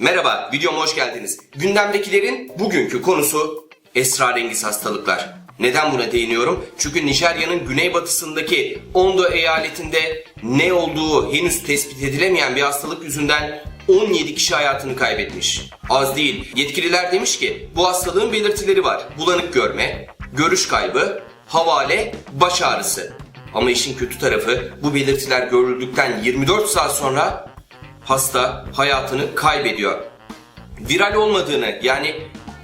Merhaba, videoma hoş geldiniz. Gündemdekilerin bugünkü konusu esrarengiz hastalıklar. Neden buna değiniyorum? Çünkü Nijerya'nın güneybatısındaki Ondo eyaletinde ne olduğu henüz tespit edilemeyen bir hastalık yüzünden 17 kişi hayatını kaybetmiş. Az değil. Yetkililer demiş ki bu hastalığın belirtileri var. Bulanık görme, görüş kaybı, havale, baş ağrısı. Ama işin kötü tarafı bu belirtiler görüldükten 24 saat sonra hasta hayatını kaybediyor. Viral olmadığını yani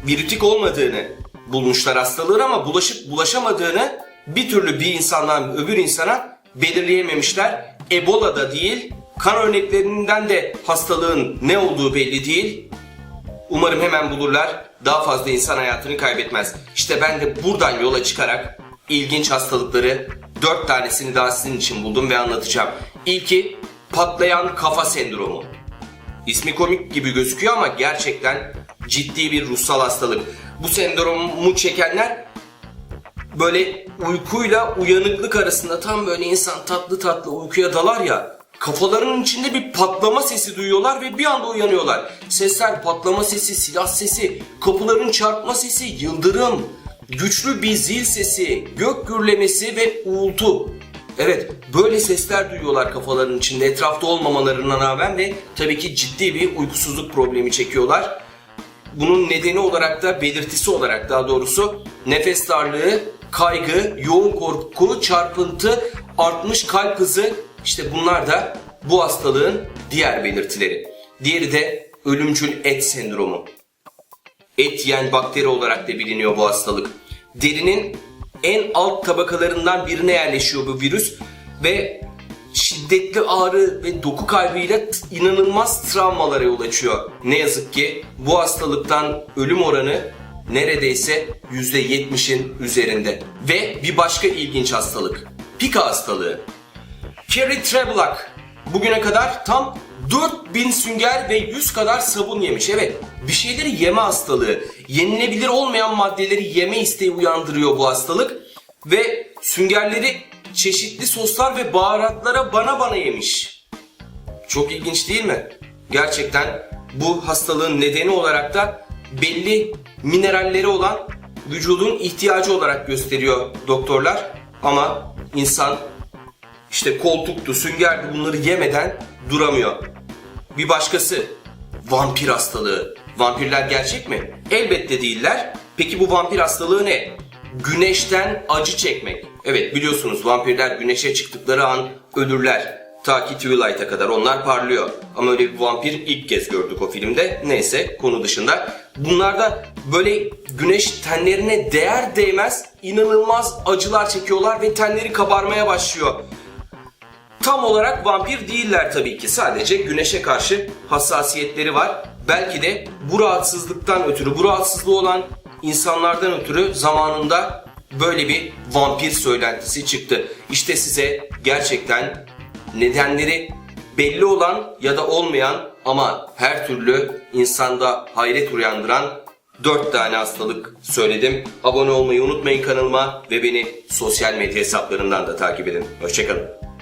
virütik olmadığını bulmuşlar hastalığın ama bulaşıp bulaşamadığını bir türlü bir insandan öbür insana belirleyememişler. Ebola da değil, kan örneklerinden de hastalığın ne olduğu belli değil. Umarım hemen bulurlar. Daha fazla insan hayatını kaybetmez. İşte ben de buradan yola çıkarak ilginç hastalıkları dört tanesini daha sizin için buldum ve anlatacağım. İlki patlayan kafa sendromu. İsmi komik gibi gözüküyor ama gerçekten ciddi bir ruhsal hastalık. Bu sendromu çekenler böyle uykuyla uyanıklık arasında tam böyle insan tatlı tatlı uykuya dalar ya kafalarının içinde bir patlama sesi duyuyorlar ve bir anda uyanıyorlar. Sesler patlama sesi, silah sesi, kapıların çarpma sesi, yıldırım, güçlü bir zil sesi, gök gürlemesi ve uğultu. Evet böyle sesler duyuyorlar kafalarının içinde etrafta olmamalarına rağmen ve tabii ki ciddi bir uykusuzluk problemi çekiyorlar. Bunun nedeni olarak da belirtisi olarak daha doğrusu nefes darlığı, kaygı, yoğun korku, çarpıntı, artmış kalp hızı işte bunlar da bu hastalığın diğer belirtileri. Diğeri de ölümcül et sendromu. Et yiyen bakteri olarak da biliniyor bu hastalık. Derinin en alt tabakalarından birine yerleşiyor bu virüs ve şiddetli ağrı ve doku kaybıyla inanılmaz travmalara yol açıyor. Ne yazık ki bu hastalıktan ölüm oranı neredeyse %70'in üzerinde. Ve bir başka ilginç hastalık. Pika hastalığı. Carrie Treblock bugüne kadar tam 4000 sünger ve 100 kadar sabun yemiş. Evet bir şeyleri yeme hastalığı. Yenilebilir olmayan maddeleri yeme isteği uyandırıyor bu hastalık. Ve süngerleri çeşitli soslar ve baharatlara bana bana yemiş. Çok ilginç değil mi? Gerçekten bu hastalığın nedeni olarak da belli mineralleri olan vücudun ihtiyacı olarak gösteriyor doktorlar. Ama insan işte koltuktu, süngerdi bunları yemeden duramıyor. Bir başkası vampir hastalığı. Vampirler gerçek mi? Elbette değiller. Peki bu vampir hastalığı ne? Güneşten acı çekmek. Evet biliyorsunuz vampirler güneşe çıktıkları an ölürler. Ta ki Twilight'a kadar onlar parlıyor. Ama öyle bir vampir ilk kez gördük o filmde. Neyse konu dışında. Bunlarda böyle güneş tenlerine değer değmez inanılmaz acılar çekiyorlar ve tenleri kabarmaya başlıyor. Tam olarak vampir değiller tabii ki. Sadece güneşe karşı hassasiyetleri var. Belki de bu rahatsızlıktan ötürü, bu rahatsızlığı olan insanlardan ötürü zamanında böyle bir vampir söylentisi çıktı. İşte size gerçekten nedenleri belli olan ya da olmayan ama her türlü insanda hayret uyandıran 4 tane hastalık söyledim. Abone olmayı unutmayın kanalıma ve beni sosyal medya hesaplarından da takip edin. Hoşçakalın.